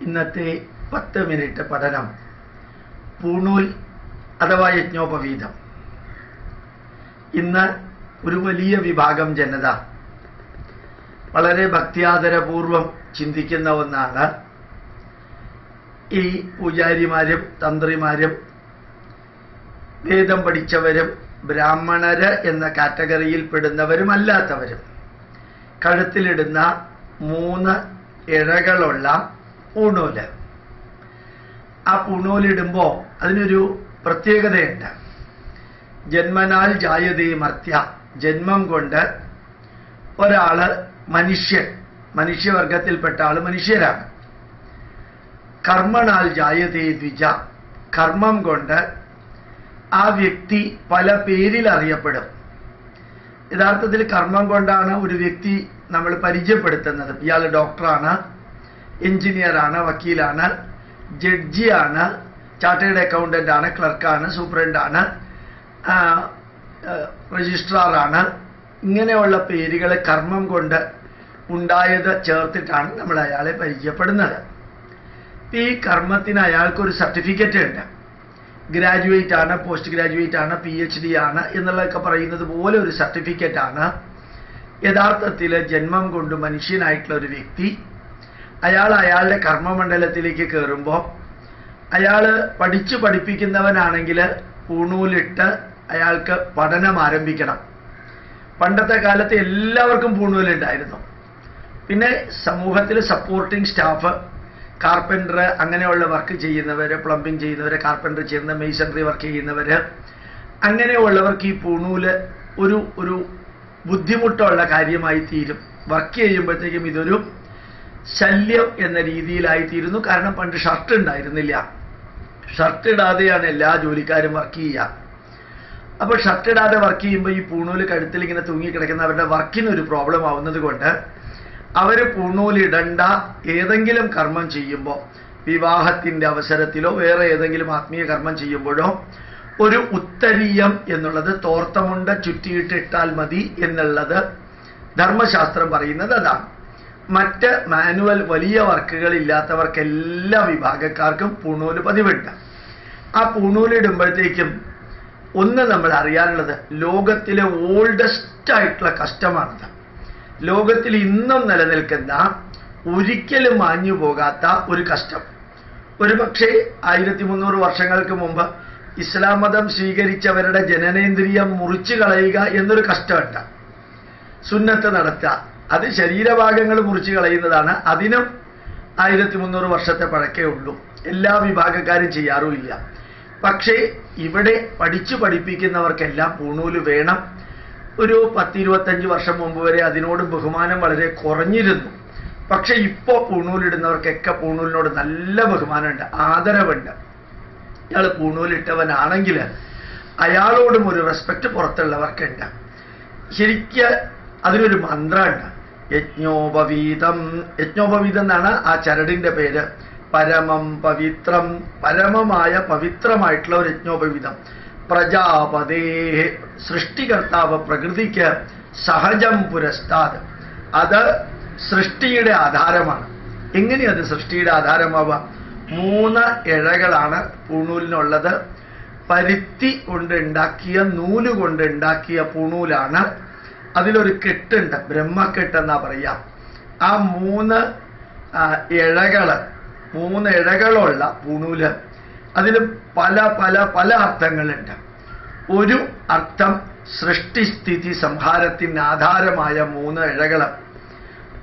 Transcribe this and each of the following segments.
ഇന്നത്തെ പത്ത് മിനിറ്റ് പഠനം. പൂണൂൽ അഥവാ യജ്ഞോപവീതം. ഇന്ന് ഒരു വലിയ വിഭാഗം ജനത വളരെ ഭക്തിയാദരപൂർവം ചിന്തിക്കുന്ന ഒന്നാണ്. ഈ പൂജാരിമാരും തന്ത്രിമാരും വേദം പഠിച്ചവരും ബ്രാഹ്മണര് എന്ന കാറ്റഗറിയിൽ പെടുന്നവരും അല്ലാത്തവരും കഴുത്തിലിടുന്ന മൂന്ന് ഇഴകളുള്ള പൂണൂൽ ആ പൂണൂലിടുമ്പോൾ അതിനൊരു പ്രത്യേകതയുണ്ട്. ജന്മനാൽ ജായതേ മർത്യ. ജന്മം കൊണ്ട് ഒരാൾ മനുഷ്യൻ മനുഷ്യവർഗത്തിൽപ്പെട്ട ആൾ മനുഷ്യരാണ്. കർമ്മണാൽ ജായതേ ദ്വിജ. കർമ്മം കൊണ്ട് ആ വ്യക്തി പല പേരിൽ അറിയപ്പെടും. യഥാർത്ഥത്തിൽ കർമ്മം കൊണ്ടാണ് ഒരു വ്യക്തി നമ്മൾ പരിചയപ്പെടുത്തുന്നത്. ഇയാൾ ഡോക്ടറാണ്. എഞ്ചിനീയറാണ് വക്കീലാണ് ജഡ്ജിയാണ് ചാർട്ടേഡ് അക്കൗണ്ടന്റ് ആണ് ക്ലർക്കാണ് സൂപ്രണ്ടാണ് രജിസ്ട്രാറാണ്. ഇങ്ങനെയുള്ള പേരുകൾ കർമ്മം കൊണ്ട് ഉണ്ടായത് ചേർത്തിട്ടാണ് നമ്മൾ അയാളെ പരിചയപ്പെടുന്നത്. ഈ കർമ്മത്തിന് അയാൾക്കൊരു സർട്ടിഫിക്കറ്റ് ഉണ്ട്. ഗ്രാജുവേറ്റ് ആണ് പോസ്റ്റ് ഗ്രാജുവേറ്റ് ആണ് പി എച്ച് ഡി ആണ് എന്നുള്ളതൊക്കെ പറയുന്നത് പോലെ ഒരു സർട്ടിഫിക്കറ്റ് ആണ് യഥാർത്ഥത്തിൽ ജന്മം കൊണ്ട് മനുഷ്യനായിട്ടുള്ള ഒരു വ്യക്തി അയാൾ അയാളുടെ കർമ്മമണ്ഡലത്തിലേക്ക് കയറുമ്പോൾ അയാൾ പഠിച്ചു പഠിപ്പിക്കുന്നവനാണെങ്കിൽ പൂണൂലിട്ട് അയാൾക്ക് പഠനം ആരംഭിക്കണം. പണ്ടത്തെ കാലത്ത് എല്ലാവർക്കും പൂണൂലുണ്ടായിരുന്നു പിന്നെ സമൂഹത്തിൽ സപ്പോർട്ടിംഗ് സ്റ്റാഫ് കാർപ്പന്റർ അങ്ങനെയുള്ള വർക്ക് ചെയ്യുന്നവർ പ്ലംബിംഗ് ചെയ്യുന്നവർ കാർപ്പന്റർ ചെയ്യുന്ന മെയ്സണറി വർക്ക് ചെയ്യുന്നവർ അങ്ങനെയുള്ളവർക്ക് ഈ പൂണൂൽ ഒരു ഒരു ബുദ്ധിമുട്ടുള്ള കാര്യമായി തീരും. വർക്ക് ചെയ്യുമ്പോഴത്തേക്കും ഇതൊരു ശല്യം എന്ന രീതിയിലായി തീരുന്നു കാരണം പണ്ട് ഷർട്ട് ഉണ്ടായിരുന്നില്ല. ഷർട്ട് ഇടാതെയാണ് എല്ലാ ജോലിക്കാരും വർക്ക് ചെയ്യുക. അപ്പോൾ ഷർട്ട് ഇടാതെ വർക്ക് ചെയ്യുമ്പോൾ ഈ പൂണൂൽ കഴുത്തിൽ ഇങ്ങനെ തൂങ്ങിക്കിടക്കുന്ന അവരുടെ വർക്കിന് ഒരു പ്രോബ്ലം ആവുന്നത് കൊണ്ട് അവർ പൂണൂലിടണ്ട ഏതെങ്കിലും കർമ്മം ചെയ്യുമ്പോൾ വിവാഹത്തിന്റെ അവസരത്തിലോ വേറെ ഏതെങ്കിലും ആത്മീയ കർമ്മം ചെയ്യുമ്പോഴോ ഒരു ഉത്തരീയം എന്നുള്ളത് തോർത്തമുണ്ട ചുറ്റിയിട്ടിട്ടാൽ മതി എന്നുള്ളത് ധർമ്മശാസ്ത്രം പറയുന്നത് അതാണ്. മറ്റ് മാനുവൽ വലിയ വർക്കുകൾ ഇല്ലാത്തവർക്ക് എല്ലാ വിഭാഗക്കാർക്കും പൂണൂൽ പതിവിട്ട ആ പൂണൂലിടുമ്പോഴത്തേക്കും ഒന്ന് നമ്മൾ അറിയാനുള്ളത് ലോകത്തിലെ ഓൾഡസ്റ്റ് ആയിട്ടുള്ള കഷ്ടമാണത് ലോകത്തിൽ ഇന്നും നിലനിൽക്കുന്ന ഒരിക്കലും മാഞ്ഞു പോകാത്ത ഒരു കഷ്ടം ഒരു പക്ഷേ ആയിരത്തി മുന്നൂറ് വർഷങ്ങൾക്ക് മുമ്പ് ഇസ്ലാം മതം സ്വീകരിച്ചവരുടെ ജനനേന്ദ്രിയം മുറിച്ചു കളയുക എന്നൊരു കഷ്ടമുണ്ട് സുന്നത്ത് നടത്തുക അത് ശരീരഭാഗങ്ങൾ മുറിച്ച് കളയുന്നതാണ്. അതിനും ആയിരത്തി മുന്നൂറ് വർഷത്തെ പഴക്കേ ഉള്ളൂ. എല്ലാ വിഭാഗക്കാരും ചെയ്യാറുമില്ല. പക്ഷേ ഇവിടെ പഠിച്ചു പഠിപ്പിക്കുന്നവർക്കെല്ലാം പൂണൂൽ വേണം. ഒരു പത്തിരുപത്തഞ്ച് വർഷം മുമ്പ് വരെ അതിനോട് ബഹുമാനം വളരെ കുറഞ്ഞിരുന്നു. പക്ഷെ ഇപ്പോൾ പൂണൂലിടുന്നവർക്കൊക്കെ പൂണൂലിനോട് നല്ല ബഹുമാനമുണ്ട് ആദരവുണ്ട്. ഇയാൾ പൂണൂലിട്ടവനാണെങ്കിൽ അയാളോടും ഒരു റെസ്പെക്റ്റ് പുറത്തുള്ളവർക്കുണ്ട്. ശരിക്ക് അതിനൊരു മന്ത്രമുണ്ട് യജ്ഞോപവീതം. യജ്ഞോപവീതം എന്നാണ് ആ ചരടിന്റെ പേര്. പരമം പവിത്രം. പരമമായ പവിത്രമായിട്ടുള്ള ഒരു യജ്ഞോപവീതം. പ്രജാപതേ. സൃഷ്ടികർത്താവ് പ്രകൃതിക്ക് സഹജം പുരസ്താത് അത് സൃഷ്ടിയുടെ ആധാരമാണ്. എങ്ങനെയത് സൃഷ്ടിയുടെ ആധാരമാവുക മൂന്ന് ഇഴകളാണ് പൂണൂലിനുള്ളത്. പരുത്തി കൊണ്ടുണ്ടാക്കിയ നൂൽ കൊണ്ടുണ്ടാക്കിയ പൂണൂലാണ് അതിലൊരു കെട്ടുണ്ട് ബ്രഹ്മക്കെട്ട് എന്നാ പറയാ. ആ മൂന്ന് ഇഴകൾ മൂന്ന് ഇഴകളുള്ള പുണൂൽ അതിൽ പല പല പല അർത്ഥങ്ങളുണ്ട്. ഒരു അർത്ഥം സൃഷ്ടിസ്ഥിതി സംഹാരത്തിന് ആധാരമായ മൂന്ന് ഇഴകൾ.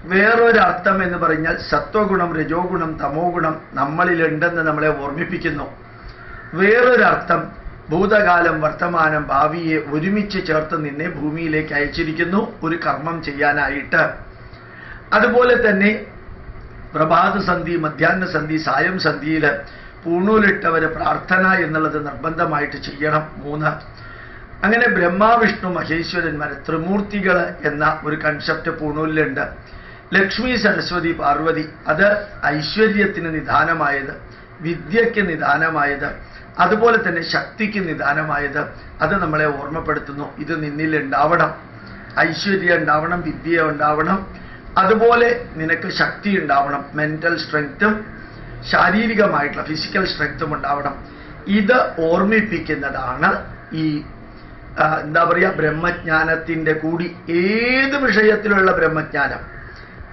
വേറൊരർത്ഥം എന്ന് പറഞ്ഞാൽ സത്വഗുണം രജോ ഗുണം തമോ ഗുണം നമ്മളിലുണ്ടെന്ന് നമ്മളെ ഓർമ്മിപ്പിക്കുന്നു. വേറൊരർത്ഥം ഭൂതകാലം വർത്തമാനം ഭാവിയെ ഒരുമിച്ച് ചേർത്ത് നിന്നെ ഭൂമിയിലേക്ക് അയച്ചിരിക്കുന്നു. ഒരു കർമ്മം ചെയ്യാനായിട്ട്. അതുപോലെ തന്നെ പ്രഭാത സന്ധി മധ്യാഹ്ന സന്ധി സായം സന്ധിയിൽ പൂണൂലിട്ടവര് പ്രാർത്ഥന എന്നുള്ളത് നിർബന്ധമായിട്ട് ചെയ്യണം. മൂന്ന്. അങ്ങനെ ബ്രഹ്മാവിഷ്ണു മഹേശ്വരന്മാർ ത്രിമൂർത്തികൾ എന്ന ഒരു കൺസെപ്റ്റ് പൂണൂലിലുണ്ട്. ലക്ഷ്മി സരസ്വതി പാർവതി. അത് ഐശ്വര്യത്തിന് നിദാനമായത് വിദ്യയ്ക്ക് നിദാനമായത് അതുപോലെ തന്നെ ശക്തിക്ക് നിദാനമായത് അത് നമ്മളെ ഓർമ്മപ്പെടുത്തുന്നു. ഇത് നിന്നിൽ ഉണ്ടാവണം. ഐശ്വര്യം ഉണ്ടാവണം വിദ്യ ഉണ്ടാവണം. അതുപോലെ നിനക്ക് ശക്തി ഉണ്ടാവണം. മെന്റൽ സ്ട്രെങ്ത്തും ശാരീരികമായിട്ടുള്ള ഫിസിക്കൽ സ്ട്രെങ്ത്തും ഉണ്ടാവണം. ഇത് ഓർമ്മിപ്പിക്കുന്നതാണ് ഈ എന്താ പറയുക ബ്രഹ്മജ്ഞാനത്തിന്റെ കൂടി ഏത് വിഷയത്തിലുള്ള ബ്രഹ്മജ്ഞാനം?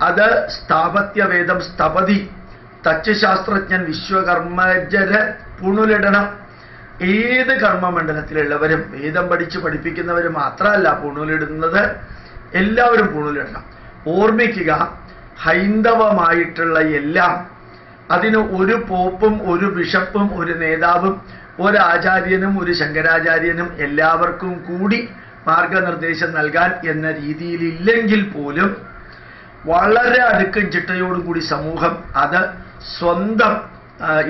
അത് സ്ഥാപത്യവേദം സ്ഥപതി തച്ചുശാസ്ത്രജ്ഞൻ വിശ്വകർമ്മജര് പുണുലിടണം. ഏത് കർമ്മമണ്ഡലത്തിലുള്ളവരും വേദം പഠിച്ച് പഠിപ്പിക്കുന്നവർ മാത്രമല്ല പുണുലിടുന്നത് എല്ലാവരും പുണുലിടണം. ഓർമ്മിക്കുക ഹൈന്ദവമായിട്ടുള്ള എല്ലാം അതിന് ഒരു പോപ്പും ഒരു ബിഷപ്പും ഒരു നേതാവും ഒരു ആചാര്യനും ഒരു ശങ്കരാചാര്യനും എല്ലാവർക്കും കൂടി മാർഗനിർദ്ദേശം നൽകാൻ എന്ന രീതിയിലില്ലെങ്കിൽ പോലും വളരെ അടുക്കും ചിട്ടയോടും കൂടി സമൂഹം അത് സ്വന്തം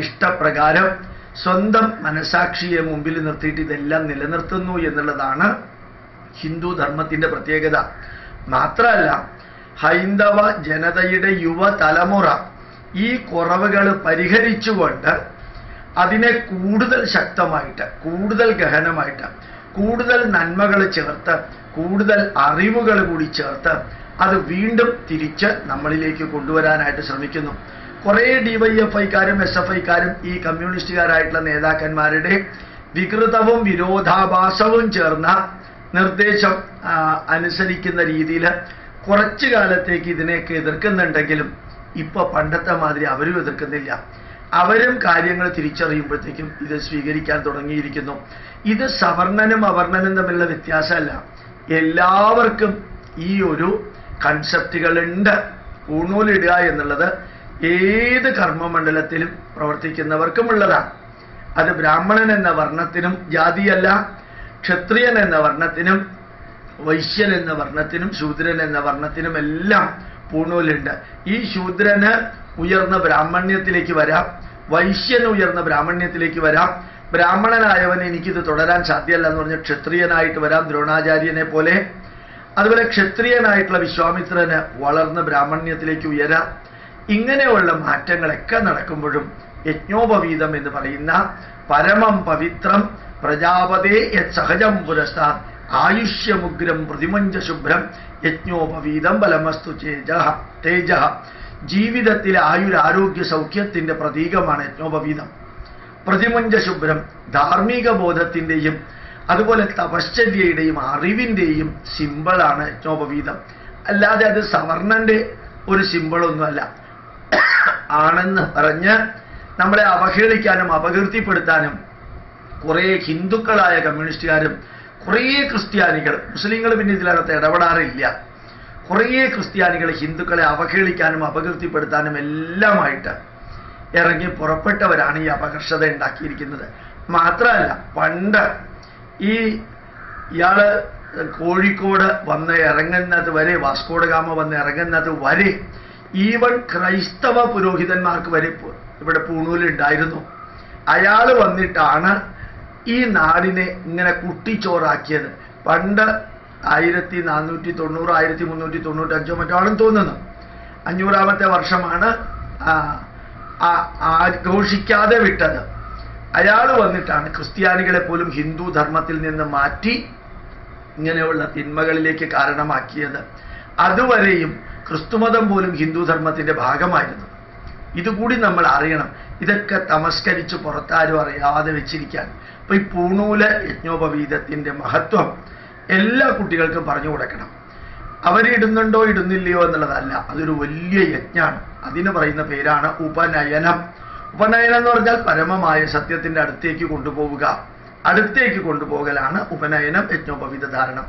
ഇഷ്ടപ്രകാരം സ്വന്തം മനസാക്ഷിയെ മുമ്പിൽ നിർത്തിയിട്ട് ഇതെല്ലാം നിലനിർത്തുന്നു എന്നുള്ളതാണ് ഹിന്ദു ധർമ്മത്തിന്റെ പ്രത്യേകത. മാത്രമല്ല ഹൈന്ദവ ജനതയുടെ യുവതലമുറ ഈ കുറവുകൾ പരിഹരിച്ചുകൊണ്ട് അതിനെ കൂടുതൽ ശക്തമായിട്ട് കൂടുതൽ ഗഹനമായിട്ട് കൂടുതൽ നന്മകൾ ചേർത്ത് കൂടുതൽ അറിവുകൾ കൂടി ചേർത്ത് അത് വീണ്ടും തിരിച്ച് നമ്മളിലേക്ക് കൊണ്ടുവരാനായിട്ട് ശ്രമിക്കുന്നു. കുറേ ഡിവൈഎഫ്ഐക്കാരും എസ് എഫ് ഐക്കാരും ഈ കമ്മ്യൂണിസ്റ്റുകാരായിട്ടുള്ള നേതാക്കന്മാരുടെ വികൃതവും വിരോധാഭാസവും ചേർന്ന നിർദ്ദേശം അനുസരിക്കുന്ന രീതിയിൽ കുറച്ചു കാലത്തേക്ക് ഇതിനെയൊക്കെ എതിർക്കുന്നുണ്ടെങ്കിലും ഇപ്പൊ പണ്ടത്തെ മാതിരി അവരും എതിർക്കുന്നില്ല. അവരും കാര്യങ്ങൾ തിരിച്ചറിയുമ്പോഴത്തേക്കും ഇത് സ്വീകരിക്കാൻ തുടങ്ങിയിരിക്കുന്നു. ഇത് സവർണനും അവർണനും തമ്മിലുള്ള വ്യത്യാസമല്ല. എല്ലാവർക്കും ഈ ഒരു കൺസെപ്റ്റുകളുണ്ട് ഊണൂലിടുക എന്നുള്ളത് ഏത് കർമ്മമണ്ഡലത്തിലും പ്രവർത്തിക്കുന്നവർക്കും ഉള്ളതാണ് അത് ബ്രാഹ്മണൻ എന്ന വർണത്തിനും ജാതിയല്ല ക്ഷത്രിയൻ എന്ന വർണത്തിനും വൈശ്യൻ എന്ന വർണത്തിനും ശൂദ്രൻ എന്ന വർണത്തിനും എല്ലാം പൂണൂലുണ്ട് ഈ ശൂദ്രന് ഉയർന്ന ബ്രാഹ്മണ്യത്തിലേക്ക് വരാം വൈശ്യന് ഉയർന്ന ബ്രാഹ്മണ്യത്തിലേക്ക് വരാം. ബ്രാഹ്മണനായവൻ എനിക്കിത് തുടരാൻ സാധ്യമല്ല എന്ന് പറഞ്ഞ ക്ഷത്രിയനായിട്ട് വരാം ദ്രോണാചാര്യനെ പോലെ. അതുപോലെ ക്ഷത്രിയനായിട്ടുള്ള വിശ്വാമിത്രന് വളർന്ന് ബ്രാഹ്മണ്യത്തിലേക്ക് ഉയരാം ഇങ്ങനെയുള്ള മാറ്റങ്ങളൊക്കെ നടക്കുമ്പോഴും യജ്ഞോപവീതം എന്ന് പറയുന്ന പരമം പവിത്രം പ്രജാപതേ യഹജം പുരസ്താ ആയുഷ്യമുഗ്രം പ്രതിമഞ്ച ശുഭ്രം യജ്ഞോപവീതം ബലമസ്തു തേജ. ജീവിതത്തിലെ ആയുരാരോഗ്യ സൗഖ്യത്തിന്റെ പ്രതീകമാണ് യജ്ഞോപവീതം. പ്രതിമുഞ്ച ശുഭ്രം ധാർമ്മിക ബോധത്തിന്റെയും അതുപോലെ തപശ്ചര്യയുടെയും അറിവിന്റെയും സിമ്പിളാണ് യജ്ഞോപവീതം അല്ലാതെ അത് സവർണന്റെ ഒരു സിമ്പിളൊന്നുമല്ല ആണെന്ന് പറഞ്ഞ് നമ്മളെ അവഹേളിക്കാനും അപകീർത്തിപ്പെടുത്താനും കുറേ ഹിന്ദുക്കളായ കമ്മ്യൂണിസ്റ്റുകാരും കുറേ ക്രിസ്ത്യാനികൾ മുസ്ലിങ്ങൾ പിന്നെ ഇതിലകത്ത് ഇടപെടാറില്ല. കുറേ ക്രിസ്ത്യാനികൾ ഹിന്ദുക്കളെ അവഹേളിക്കാനും അപകീർത്തിപ്പെടുത്താനും എല്ലാമായിട്ട് ഇറങ്ങി പുറപ്പെട്ടവരാണ് ഈ അപകർഷത ഉണ്ടാക്കിയിരിക്കുന്നത്. മാത്രമല്ല പണ്ട് ഈ ഇയാൾ കോഴിക്കോട് വന്ന് ഇറങ്ങുന്നത് വരെ വാസ്കോഡ ഗാമ വന്ന് ഇറങ്ങുന്നത് വരെ ഈവൻ ക്രൈസ്തവ പുരോഹിതന്മാർക്ക് വരെ ഇവിടെ പൂണൂലുണ്ടായിരുന്നു അയാൾ വന്നിട്ടാണ് ഈ നാടിനെ ഇങ്ങനെ കുട്ടിച്ചോറാക്കിയത്. പണ്ട് ആയിരത്തി നാനൂറ്റി തൊണ്ണൂറ് ആയിരത്തി മുന്നൂറ്റി തൊണ്ണൂറ്റി അഞ്ചോ മറ്റോ ആണെന്ന് തോന്നുന്നു. അഞ്ഞൂറാമത്തെ വർഷമാണ് ആഘോഷിക്കാതെ വിട്ടത്. അയാൾ വന്നിട്ടാണ് ക്രിസ്ത്യാനികളെ പോലും ഹിന്ദു ധർമ്മത്തിൽ നിന്ന് മാറ്റി ഇങ്ങനെയുള്ള തിന്മകളിലേക്ക് കാരണമാക്കിയത്. അതുവരെയും ക്രിസ്തുമതം പോലും ഹിന്ദു ധർമ്മത്തിന്റെ ഭാഗമായിരുന്നു. ഇതുകൂടി നമ്മൾ അറിയണം. ഇതൊക്കെ തമസ്കരിച്ച് പുറത്താരും അറിയാതെ വെച്ചിരിക്കാൻ. അപ്പൊ ഈ പൂണൂല യജ്ഞോപവീതത്തിന്റെ മഹത്വം എല്ലാ കുട്ടികൾക്കും പറഞ്ഞു കൊടുക്കണം. അവരിടുന്നുണ്ടോ ഇടുന്നില്ലയോ എന്നുള്ളതല്ല. അതൊരു വലിയ യജ്ഞമാണ് അതിന് പറയുന്ന പേരാണ് ഉപനയനം. ഉപനയനം എന്ന് പറഞ്ഞാൽ പരമമായ സത്യത്തിന്റെ അടുത്തേക്ക് കൊണ്ടുപോവുക. അടുത്തേക്ക് കൊണ്ടുപോകലാണ് ഉപനയനം യജ്ഞോപവീത ധാരണം